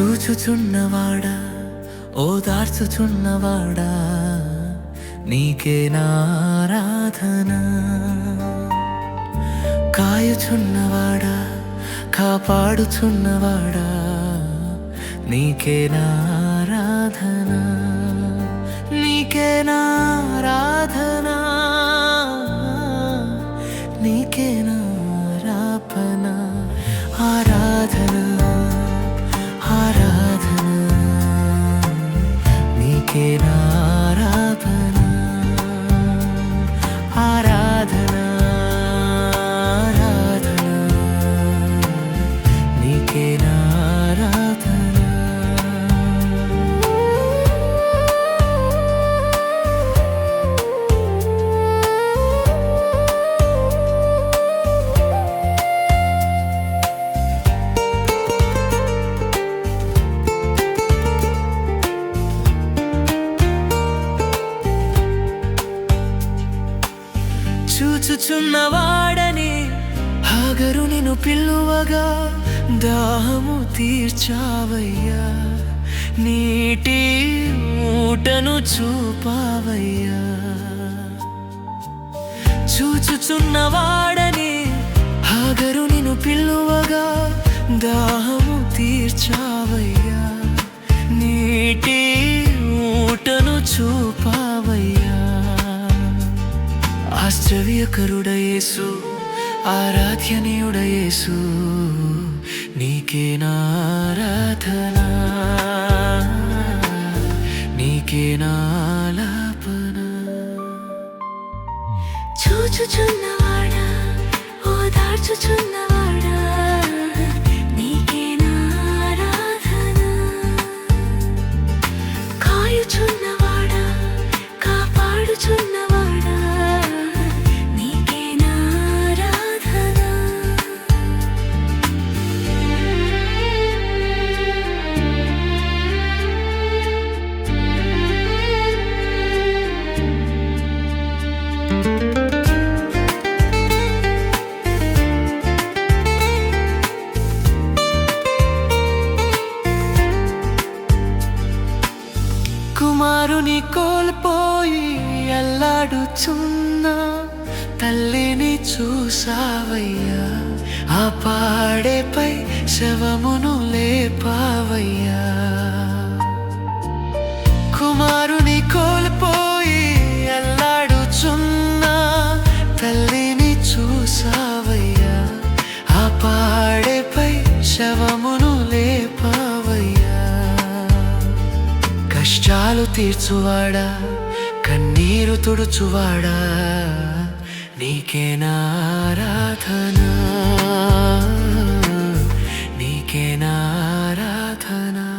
చూచుచున్నవాడా? ఓదార్చుచున్నవాడా నీకే నారాధన కాయుచున్నవాడా? కాపాడుచున్నవాడా? నీకే నారాధన నీకే నారాధనా చూచుచున్నవాడని హాగరు నిన్ను పిల్లువగా దాహము తీర్చావయ్యా. నీటి ఊటను చూపావయ్యా. చూచుచున్నవాడని హాగరు నిన్ను పిల్లువగా దాహము తీర్చావయ్యా. ఆశ్చర్యకరుడయేసు ఆరాధ్యనీయుడయేసు నీకే నారాధన నీకే నాలాపన. చూచుచున్నవాడా ఓదార్చుచున్నవాడా కుమారుని కోల్పోయి అల్లాడుచున్న. తల్లిని చూసావయ్యా. ఆ పాడేపై శవమును లేపావయ్యా. కుమారుని కోల్పోయి అల్లాడుచున్న. తల్లిని చూసావయ్యా. ఆ పాడేపై శవము కష్టాలు తీర్చువాడా? కన్నీరు తుడుచువాడా? నీకే నారాధన నీకే నారాధనా